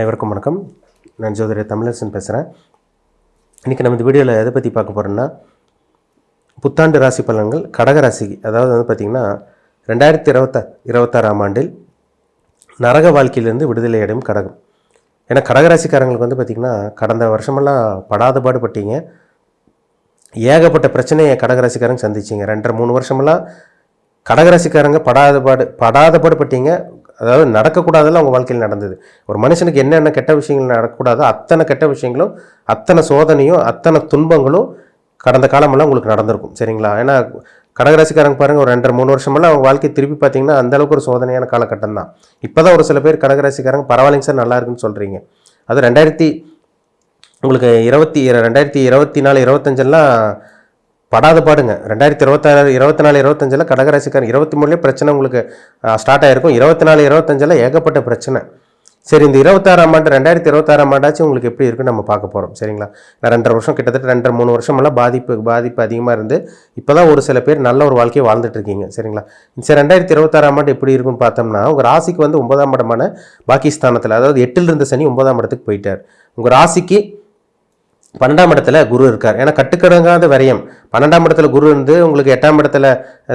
அனைவருக்கும் வணக்கம். நான் ஜோதிடர் தமிழரசன் பேசுகிறேன் இன்றைக்கி நம்ம இந்த வீடியோவில் எதை பற்றி பார்க்க போகிறோம்னா புத்தாண்டு ராசி பலன்கள் கடக ராசிக்கு அதாவது வந்து பார்த்திங்கன்னா ரெண்டாயிரத்தி இருபத்தா இருபத்தாறாம் ஆண்டில் நரக வாழ்க்கையிலிருந்து விடுதலை அடையும் கடகம். ஏன்னா கடகராசிக்காரங்களுக்கு வந்து பார்த்திங்கன்னா கடந்த வருஷமெல்லாம் படாத பாடுபட்டீங்க. ஏகப்பட்ட பிரச்சனையை கடகராசிக்காரங்க சந்திச்சிங்க. ரெண்டரை மூணு வருஷமெல்லாம் கடகராசிக்காரங்க படாத பாடு படாத பாடுபட்டீங்க. அதாவது நடக்கக்கூடாதெல்லாம் அவங்க வாழ்க்கையில் நடந்தது. ஒரு மனுஷனுக்கு என்னென்ன கெட்ட விஷயங்கள் நடக்கக்கூடாதோ அத்தனை கெட்ட விஷயங்களும் அத்தனை சோதனையும் அத்தனை துன்பங்களும் கடந்த காலமெல்லாம் உங்களுக்கு நடந்திருக்கும். சரிங்களா? ஏன்னா கடகராசிக்காரங்க பாருங்கள் ஒரு ரெண்டரை மூணு வருஷமெல்லாம் அவங்க வாழ்க்கை திருப்பி பார்த்தீங்கன்னா அந்தளவுக்கு ஒரு சோதனையான காலகட்டம் தான் இப்போ தான் ஒரு சில பேர் கடகராசிக்காரங்க பரவாயில்லைங்க சார் நல்லா இருக்குன்னு சொல்கிறீங்க அது ரெண்டாயிரத்தி உங்களுக்கு இருபத்தி ரெண்டாயிரத்தி இருபத்தி நாலு இருபத்தஞ்செல்லாம் படாத பாடுங்க. ரெண்டாயிரத்தி இருபத்தாறு இருபத்தி நாலு இருபத்தஞ்சில் கடகராசிக்காரன் இருபத்தி மூணுலேயே பிரச்சனை உங்களுக்கு ஸ்டார்ட் ஆகிருக்கும் இருபத்தி நாலு இருபத்தஞ்சில் ஏகப்பட்ட பிரச்சனை. சரி இந்த இருபத்தாறாம் ஆண்டு ரெண்டாயிரத்தி இருபத்தாறாம் ஆண்டாச்சும் உங்களுக்கு எப்படி இருக்குன்னு நம்ம பார்க்க போகிறோம் சரிங்களா? நான் ரெண்டரை வருஷம் கிட்டத்தட்ட ரெண்டரை மூணு வருஷமெல்லாம் பாதிப்பு பாதிப்பு அதிகமாக இருந்து இப்போ தான் ஒரு சில பேர் நல்ல ஒரு வாழ்க்கையை வாழ்ந்துட்டு இருக்கீங்க. சரிங்களா? சரி ரெண்டாயிரத்தி இருபத்தாறாம் ஆண்டு எப்படி இருக்குன்னு பார்த்தோம்னா உங்கள் ராசிக்கு வந்து ஒன்பதாம் இடமான பாகிஸ்தானத்தில் அதாவது எட்டில் இருந்த சனி ஒன்பதாம் இடத்துக்கு போயிட்டார். உங்கள் ராசிக்கு பன்னெண்டாம் இடத்துல குரு இருக்கார். ஏன்னா கட்டுக்கடங்காத விரயம். பன்னெண்டாம் இடத்துல குரு இருந்து உங்களுக்கு எட்டாம் இடத்துல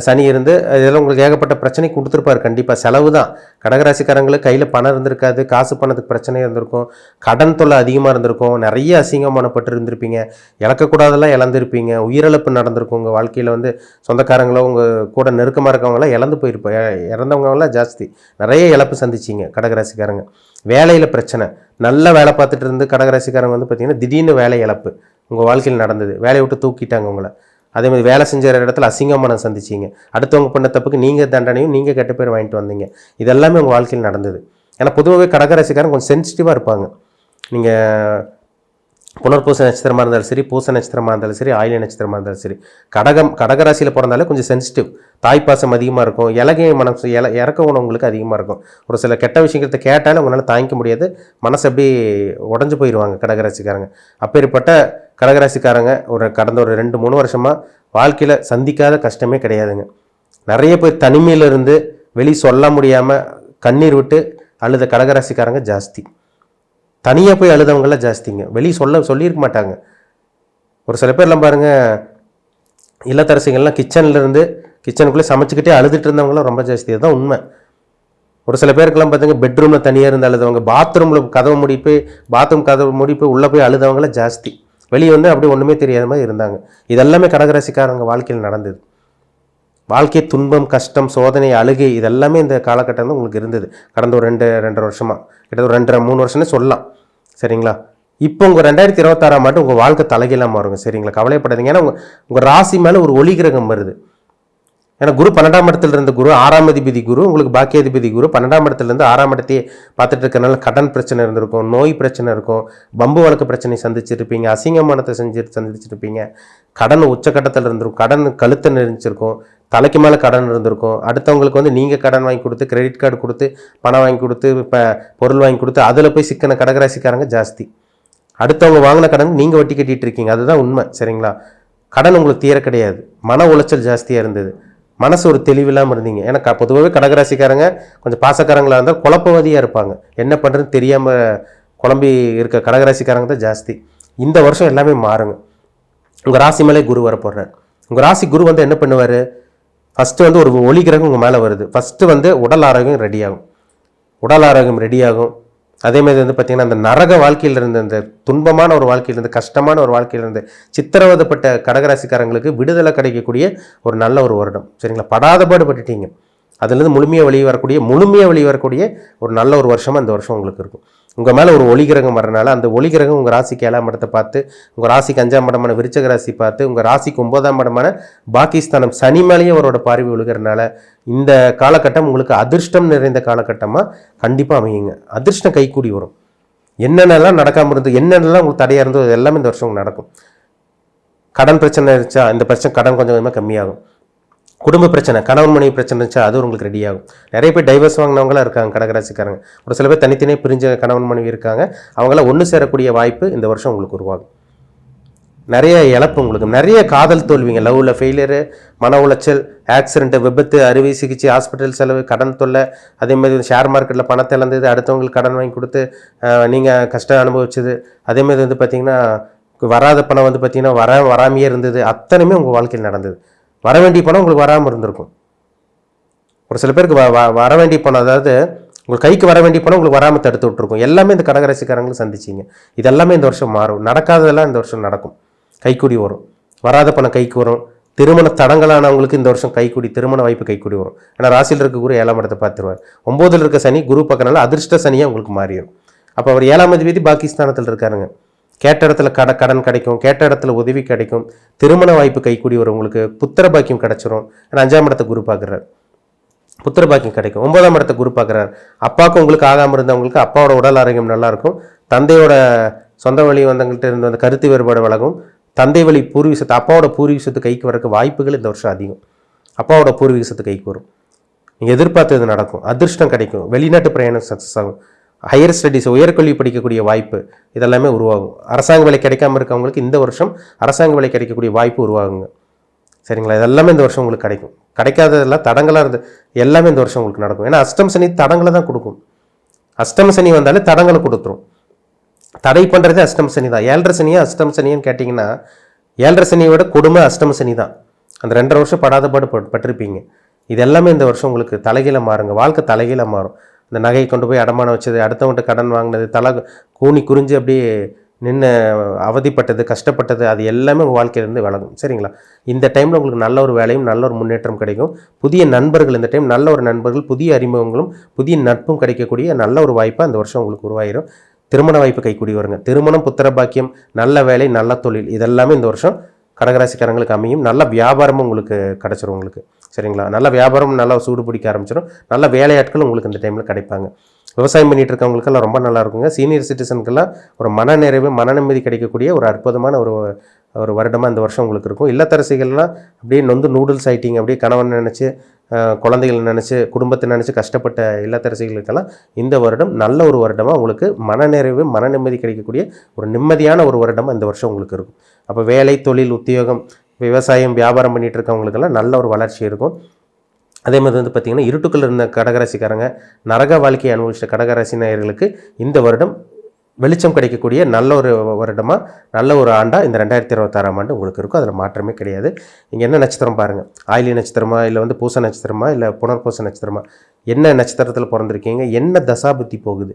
சனி இருந்து இதெல்லாம் உங்களுக்கு ஏகப்பட்ட பிரச்சனை கொடுத்துருப்பாரு கண்டிப்பாக செலவு தான். கடகராசிக்காரங்களுக்கு கையில் பணம் இருந்திருக்காது. காசு பணத்துக்கு பிரச்சனை இருந்திருக்கும். கடன் தொல்லை அதிகமாக இருந்திருக்கும். நிறைய அசிங்கமானப்பட்டு இருந்திருப்பீங்க. இழக்கக்கூடாதெல்லாம் இழந்திருப்பீங்க. உயிரிழப்பு நடந்திருக்கும். உங்கள் வாழ்க்கையில் வந்து சொந்தக்காரங்களோ உங்கள் கூட நெருக்கமாக இருக்கவங்களாம் இழந்து போயிருப்போம் இறந்தவங்களாம் இறந்தவங்கலாம் ஜாஸ்தி. நிறைய இழப்பு சந்திச்சிங்க கடகராசிக்காரங்க. வேலையில் பிரச்சனை. நல்ல வேலை பார்த்துட்டு இருந்து கடகராசிக்காரங்க வந்து பார்த்திங்கன்னா திடீர்னு வேலை இழப்பு. உங்கள் வாழ்க்கையில் நடந்தது. வேலையை விட்டு தூக்கிட்டாங்க உங்களை. அதே மாதிரி வேலை செஞ்ச இடத்துல அசிங்கமானம் சந்திச்சிங்க. அடுத்தவங்க பண்ண தப்புக்கு நீங்கள் தண்டனையும் நீங்கள் கெட்ட பேர் வாங்கிட்டு வந்தீங்க. இதெல்லாமே உங்கள் வாழ்க்கையில் நடந்தது. ஏன்னா பொதுவாகவே கடகராசிக்காரங்க கொஞ்சம் சென்சிட்டிவாக இருப்பாங்க. நீங்கள் புனர்பூச நட்சத்திரமாக இருந்தாலும் சரி பூச நட்சத்திரமாக இருந்தாலும் சரி ஆயில நட்சத்திரமாக இருந்தாலும் சரி. கடகம் கடகராசியில் பிறந்தாலே கொஞ்சம் சென்சிட்டிவ் தாய்ப்பாசம் அதிகமாக இருக்கும். இலகை மனசு இல இறக்க உணவுங்களுக்கு அதிகமாக இருக்கும். ஒரு சில கெட்ட விஷயத்தை கேட்டாலும் உங்களால் தாங்கிக்க முடியாது. மனசு அப்படி உடஞ்சு போயிடுவாங்க கடகராசிக்காரங்க. அப்பேற்பட்ட கடகராசிக்காரங்க ஒரு கடந்த ஒரு ரெண்டு மூணு வருஷமாக வாழ்க்கையில் சந்திக்காத கஷ்டமே கிடையாதுங்க. நிறைய பேர் தனிமையிலிருந்து வெளி சொல்ல முடியாமல் கண்ணீர் விட்டு அழுத கடகராசிக்காரங்க ஜாஸ்தி. தனியாக போய் அழுதவங்களாம் ஜாஸ்திங்க. வெளியே சொல்ல சொல்லியிருக்க மாட்டாங்க. ஒரு சில பேர்லாம் பாருங்க இல்லத்தரசிகள்லாம் கிச்சன்லேருந்து கிச்சனுக்குள்ளே சமைச்சிக்கிட்டே அழுதுட்டு இருந்தவங்களாம் ரொம்ப ஜாஸ்தி. அதுதான் உண்மை. ஒரு சில பேருக்கெல்லாம் பார்த்தீங்க பெட்ரூமில் தனியாக இருந்து அழுதவங்க பாத்ரூமில் கதவை மூடி போய் பாத்ரூம் கதவை மூடி போய் உள்ளே போய் அழுதவங்களாம் ஜாஸ்தி. வெளியே வந்து அப்படி ஒன்றுமே தெரியாத மாதிரி இருந்தாங்க. இதெல்லாமே கடகராசிக்காரங்க வாழ்க்கையில் நடந்தது. வாழ்க்கை துன்பம் கஷ்டம் சோதனை அழுகை இதெல்லாமே இந்த காலகட்டம் தான் உங்களுக்கு இருந்தது. கடந்த ஒரு ரெண்டு ரெண்டரை வருஷமாக கிட்டத்தட்ட ஒரு ரெண்டரை மூணு வருஷம்னு சொல்லலாம். சரிங்களா? இப்போ உங்கள் ரெண்டாயிரத்தி இருபத்தாறாம் ஆண்டு உங்கள் வாழ்க்கை தலைகீழாக மாறுங்க. சரிங்களா? கவலைப்படாதீங்க. ஏன்னா உங்கள் உங்கள் ராசி மேலே ஒரு ஒளி கிரகம் வருது. ஏன்னா குரு பன்னெண்டாம் இடத்துல இருந்த குரு ஆறாம் அதிபதி குரு உங்களுக்கு பாக்கியாதிபதி குரு பன்னெண்டாம் இடத்துல இருந்து ஆறாம் இடத்தையே பார்த்துட்டு இருக்கனால கடன் பிரச்சனை இருந்திருக்கும் நோய் பிரச்சனை இருக்கும் பம்பு வழக்கு பிரச்சனை சந்திச்சிருப்பீங்க அசிங்கமானத்தை செஞ்சு சந்திச்சிருப்பீங்க. கடன் உச்சக்கட்டத்தில் இருந்திருக்கும் கடன் கழுத்தை நெறிஞ்சிருக்கும் தலைக்கு மேலே கடன் இருந்திருக்கும். அடுத்தவங்களுக்கு வந்து நீங்கள் கடன் வாங்கி கொடுத்து கிரெடிட் கார்டு கொடுத்து பணம் வாங்கி கொடுத்து இப்போ பொருள் வாங்கி கொடுத்து அதில் போய் சிக்கன கடகராசிக்காரங்க ஜாஸ்தி. அடுத்தவங்க வாங்கின கடன் நீங்கள் வட்டி கட்டிட்டு இருக்கீங்க. அதுதான் உண்மை சரிங்களா? கடன் உங்களுக்கு தீர கிடையாது. மன உளைச்சல் ஜாஸ்தியாக இருந்தது. மனசு ஒரு தெளிவில்லாமல் இருந்தீங்க. ஏன்னா க- பொதுவாகவே கடகராசிக்காரங்க கொஞ்சம் பாசக்காரங்களாக இருந்தால் குழப்பவதியாக இருப்பாங்க. என்ன பண்ணுறதுன்னு தெரியாமல் குழம்பி இருக்க கடகராசிக்காரங்க தான் ஜாஸ்தி. இந்த வருஷம் எல்லாமே மாறுங்க. உங்கள் ராசி மேலே குரு வர போடுறார் உங்கள் ராசி குரு வந்து என்ன பண்ணுவார்? ஃபஸ்ட்டு வந்து ஒரு ஒளி கிரகம் உங்கள் மேலே வருது. ஃபஸ்ட்டு வந்து உடல் ஆரோக்கியம் ரெடி ஆகும். உடல் ஆரோக்கியம் ரெடி ஆகும். வந்து பார்த்திங்கன்னா அந்த நரக வாழ்க்கையில் இருந்த அந்த துன்பமான ஒரு வாழ்க்கையிலிருந்து கஷ்டமான ஒரு வாழ்க்கையில் இருந்து கடகராசிக்காரங்களுக்கு விடுதலை கிடைக்கக்கூடிய ஒரு நல்ல ஒரு வருடம். சரிங்களா? படாத பாடுபட்டுட்டீங்க அதுலேருந்து முழுமையாக வெளியே வரக்கூடிய முழுமையாக வெளியே வரக்கூடிய ஒரு நல்ல ஒரு வருஷமாக இந்த வருஷம் உங்களுக்கு இருக்கும். உங்கள் மேலே ஒரு ஒளிகிரகம் வரனால அந்த ஒளிகிரகம் உங்கள் ராசிக்கு ஏழாம் இடத்தை பார்த்து உங்கள் ராசிக்கு அஞ்சாம் இடமான விருச்சக ராசி பார்த்து உங்கள் ராசிக்கு ஒன்பதாம் இடமான பாகிஸ்தானம் சனி மேலேயே அவரோட பார்வை விழுகிறனால இந்த காலகட்டம் உங்களுக்கு அதிர்ஷ்டம் நிறைந்த காலகட்டமாக கண்டிப்பாக அமையுங்க. அதிர்ஷ்டம் கைக்கூடி வரும். என்னென்னலாம் நடக்காமல் இருந்தது என்னென்னலாம் உங்களுக்கு தடையாக இருந்தோ அது எல்லாமே இந்த வருஷம் நடக்கும். கடன் பிரச்சனை இருந்துச்சா இந்த பிரச்சனை கடன் கொஞ்சம் கொஞ்சமாக கம்மியாகும். குடும்ப பிரச்சனை கணவன் மனைவி பிரச்சனை இருந்துச்சா அது உங்களுக்கு ரெடி ஆகும். நிறைய பேர் டைவர்ஸ் வாங்கினவங்களாம் இருக்காங்க கடகராசிக்காரங்க. ஒரு சில பேர் தனித்தனியாக பிரிஞ்ச கணவன் மனைவி இருக்காங்க. அவங்களாம் ஒன்று சேரக்கூடிய வாய்ப்பு இந்த வருஷம் உங்களுக்கு உருவாகும். நிறைய இழப்பு உங்களுக்கு நிறைய காதல் தோல்விங்க. லவ்வில் ஃபெயிலியரு மன உளைச்சல் ஆக்சிடென்ட்டு விபத்து அறுவை சிகிச்சை ஹாஸ்பிட்டல் செலவு கடன் தொல்லை. அதே மாதிரி ஷேர் மார்க்கெட்டில் பணத்தை இழந்தது அடுத்தவங்களுக்கு கடன் வாங்கி கொடுத்து நீங்கள் கஷ்டம் அனுபவிச்சது. அதேமாதிரி வந்து பார்த்தீங்கன்னா வராத பணம் வந்து பார்த்தீங்கன்னா வர வராமையே இருந்தது. அத்தனையுமே உங்கள் வாழ்க்கையில் நடந்தது. வர வேண்டிய பணம் உங்களுக்கு வராமல் இருந்திருக்கும். ஒரு சில பேருக்கு வ- வ- வர வேண்டிய பணம் அதாவது உங்கள் கைக்கு வர வேண்டிய பணம் உங்களுக்கு வராமல் தடுத்து விட்ருக்கும் எல்லாமே இந்த கடகராசிக்காரங்களும் சந்திச்சிங்க. இதெல்லாமே இந்த வருஷம் மாறும். நடக்காததெல்லாம் இந்த வருஷம் நடக்கும். கைக்கூடி வரும். வராத பணம் கைக்கு வரும். திருமண தடங்களானவங்களுக்கு இந்த வருஷம் கைக்கூடி திருமண வாய்ப்பு கைக்கூடி வரும். ஏன்னா ராசியில் இருக்க குரு ஏழாம் இடத்தை பார்த்துருவார். ஒம்போதில் இருக்க சனி குரு பக்கனால அதிர்ஷ்ட சனியாக உங்களுக்கு மாறிடும். அப்போ அவர் ஏழாம் அதிபதி பாகிஸ்தானத்தில் இருக்காருங்க. கேட்ட இடத்துல கட கடன் கிடைக்கும் கேட்ட இடத்துல உதவி கிடைக்கும் திருமண வாய்ப்பு கைக்கூடி வரும் உங்களுக்கு புத்திர பாக்கியம் கிடைச்சிரும். ஏன்னா அஞ்சாம் இடத்தை குரு பார்க்குறாரு. புத்திர பாக்கியம் கிடைக்கும். ஒன்பதாம் இடத்தை குரு பார்க்குறாரு. அப்பாவுக்கும் உங்களுக்கு ஆகாமல் இருந்தவங்களுக்கு அப்பாவோட உடல் ஆரோக்கியம் நல்லா இருக்கும் தந்தையோட சொந்த வழி வந்தவங்கள்ட்ட இருந்த அந்த கருத்து வேறுபாடு வழங்கும் தந்தை வழி பூர்வீக அப்பாவோட பூர்வீகத்து கைக்கு வரக்கு வாய்ப்புகள் இந்த வருஷம் அதிகம். அப்பாவோட பூர்வீகசத்து கைக்கு வரும் நீங்கள் எதிர்பார்த்தது நடக்கும். அதிர்ஷ்டம் கிடைக்கும். வெளிநாட்டு பிரயாணம் சக்ஸஸ் ஆகும். ஹையர் ஸ்டடீஸ் உயர்கல்வி படிக்கக்கூடிய வாய்ப்பு இதெல்லாமே உருவாகும். அரசாங்க வேலை கிடைக்காம இருக்கவங்களுக்கு இந்த வருஷம் அரசாங்க வேலை கிடைக்கக்கூடிய வாய்ப்பு உருவாகுங்க. சரிங்களா? இதெல்லாமே இந்த வருஷம் உங்களுக்கு கிடைக்கும். கிடைக்காததெல்லாம் தடங்களாக இருந்து எல்லாமே இந்த வருஷம் உங்களுக்கு நடக்கும். ஏன்னா அஷ்டம் சனி தடங்களை தான் கொடுக்கும். அஷ்டம சனி வந்தாலே தடங்களை கொடுத்துரும். தடை பண்ணுறதே அஷ்டம் சனி தான். ஏழரை சனியா அஷ்டம் சனின்னு கேட்டிங்கன்னா ஏழரை சனியை விட கொடுமை அஷ்டம சனி தான். அந்த ரெண்டரை வருஷம் படாத பாடு பட்- பட்டிருப்பீங்க. இது எல்லாமே இந்த வருஷம் உங்களுக்கு தலைகீழ மாறுங்க. வாழ்க்கை தலைகீழ மாறும். இந்த நகையை கொண்டு போய் அடமானம் வச்சது அடுத்தவன்கிட்ட கடன் வாங்கினது தலை கூனி குறிஞ்சு அப்படியே நின்று அவதிப்பட்டது கஷ்டப்பட்டது அது எல்லாமே உங்கள் வாழ்க்கையிலேருந்து விலகும். சரிங்களா? இந்த டைமில் உங்களுக்கு நல்ல ஒரு வேலையும் நல்ல ஒரு முன்னேற்றம் கிடைக்கும். புதிய நண்பர்கள் இந்த டைம் நல்ல ஒரு நண்பர்கள் புதிய அறிமுகங்களும் புதிய நட்பும் கிடைக்கக்கூடிய நல்ல ஒரு வாய்ப்பாக அந்த வருஷம் உங்களுக்கு உருவாயிரும். திருமண வாய்ப்பு கைக்கூடி வருங்க. திருமணம் புத்திர பாக்கியம் நல்ல வேலை நல்ல தொழில் இதெல்லாமே இந்த வருஷம் கடகராசிக்காரங்களுக்கு அமையும். நல்ல வியாபாரமும் உங்களுக்கு கிடச்சிரும் உங்களுக்கு. சரிங்களா? நல்ல வியாபாரம் நல்லா சூடு பிடிக்க ஆரம்பிச்சிடும் நல்ல வேலையாட்கள் உங்களுக்கு இந்த டைமில் கிடைப்பாங்க. விவசாயம் பண்ணிட்டு இருக்கவங்களுக்கெல்லாம் ரொம்ப நல்லா இருக்குங்க. சீனியர் சிட்டிசனுக்கெல்லாம் ஒரு மன நிறைவு மன நிம்மதி கிடைக்கக்கூடிய ஒரு அற்புதமான ஒரு ஒரு வருடமாக இந்த வருஷம் உங்களுக்கு இருக்கும். இல்லத்தரசிகள்லாம் அப்படியே நொந்து நூடுல்ஸ் ஆயிட்டீங்க. அப்படியே கணவன் நினச்சி குழந்தைகள் நினச்சி குடும்பத்தை நினச்சி கஷ்டப்பட்ட இல்லத்தரசிகளுக்கெல்லாம் இந்த வருடம் நல்ல ஒரு வருடமாக உங்களுக்கு மனநிறைவு மன நிம்மதி கிடைக்கக்கூடிய ஒரு நிம்மதியான ஒரு வருடமாக இந்த வருஷம் உங்களுக்கு இருக்கும். அப்போ வேலை தொழில் உத்தியோகம் விவசாயம் வியாபாரம் பண்ணிட்டு இருக்கவங்களுக்கெல்லாம் நல்ல ஒரு வளர்ச்சி இருக்கும். அதே மாதிரி வந்து பார்த்திங்கன்னா இருட்டுக்குள்ள இருந்த கடகராசிக்காரங்க நரக வாழ்க்கையை அனுபவிச்ச கடகராசி நேயர்களுக்கு இந்த வருடம் வெளிச்சம் கிடைக்கக்கூடிய நல்ல ஒரு வருடமாக நல்ல ஒரு ஆண்டாக இந்த ரெண்டாயிரத்தி இருபத்தாறாம் ஆண்டு உங்களுக்கு இருக்கும். அதில் மாற்றமே கிடையாது. நீங்கள் என்ன நட்சத்திரம் பாருங்கள் ஆயிலி நட்சத்திரமா இல்லை வந்து பூச நட்சத்திரமா இல்லை புனர்பூச நட்சத்திரமா என்ன நட்சத்திரத்தில் பிறந்திருக்கீங்க என்ன தசாபுத்தி போகுது?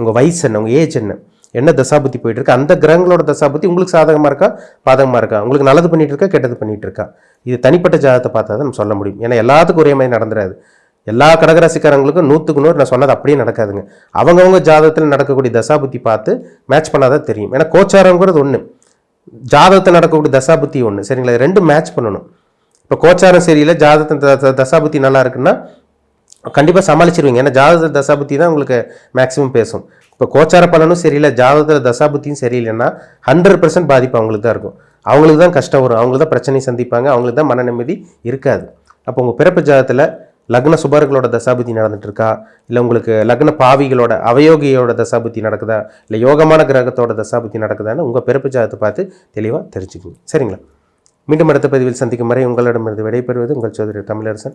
உங்கள் வயசு என்ன? உங்கள் ஏஜ் என்ன? என்ன தசாபுத்தி போயிட்டு இருக்கு அந்த கிரகங்களோட தசாபுத்தி உங்களுக்கு சாதகமாக இருக்கா? பாதகமாக இருக்கா? உங்களுக்கு நல்லது பண்ணிட்டு இருக்கா கெட்டது பண்ணிட்டு இருக்கா இது தனிப்பட்ட ஜாதகத்தை பார்த்தா தான் நம்ம சொல்ல முடியும். ஏன்னா எல்லாத்துக்கும் ஒரே மாதிரி நடந்துடாது. எல்லா கடகராசிக்காரங்களுக்கும் நூற்றுக்கு நூறு நான் சொன்னது அப்படியே நடக்காதுங்க. அவங்கவுங்க ஜாதகத்தில் நடக்கக்கூடிய தசாபுத்தி பார்த்து மேட்ச் பண்ணாதான் தெரியும். ஏன்னா கோச்சாரங்கிறது ஒன்று ஜாதகத்தில் நடக்கக்கூடிய தசாபுத்தி ஒன்று சரிங்களா? இது ரெண்டும் மேட்ச் பண்ணணும். இப்போ கோச்சாரம் சரியில்லை ஜாதகத்தின் த- தசாபுத்தி நல்லா இருக்குன்னா கண்டிப்பாக சமாளிச்சிருவீங்க. ஏன்னா ஜாதக தசாபுத்தி தான் உங்களுக்கு மேக்ஸிமம் பேசும். இப்போ கோச்சார பலனும் சரியில்லை ஜாதகத்தில் தசாபுத்தியும் சரியில்லைன்னா ஹண்ட்ரட் பர்சன்ட் பாதிப்பு அவங்களுக்கு தான் இருக்கும். அவங்களுக்கு தான் கஷ்டம் வரும். அவங்களுக்கு தான் பிரச்சனை சந்திப்பாங்க. அவங்களுக்கு தான் மன நிம்மதி இருக்காது. அப்போ உங்கள் பிறப்பு ஜாதகத்தில் லக்ன சுபர்களோட தசாபுத்தி நடந்துட்டுருக்கா? இல்லை உங்களுக்கு லக்ன பாவிகளோட அவயோகியோட தசாபுத்தி நடக்குதா? இல்லை யோகமான கிரகத்தோட தசாபுத்தி நடக்குதான்னு உங்கள் பிறப்பு ஜாதகத்தை பார்த்து தெளிவாக தெரிஞ்சுக்கணும் சரிங்களா? மீண்டும் அடுத்த பதிவில் சந்திக்கும் வரை உங்களிடமிருந்து விடைபெறுவது உங்கள் சோதரி தமிழரசன்.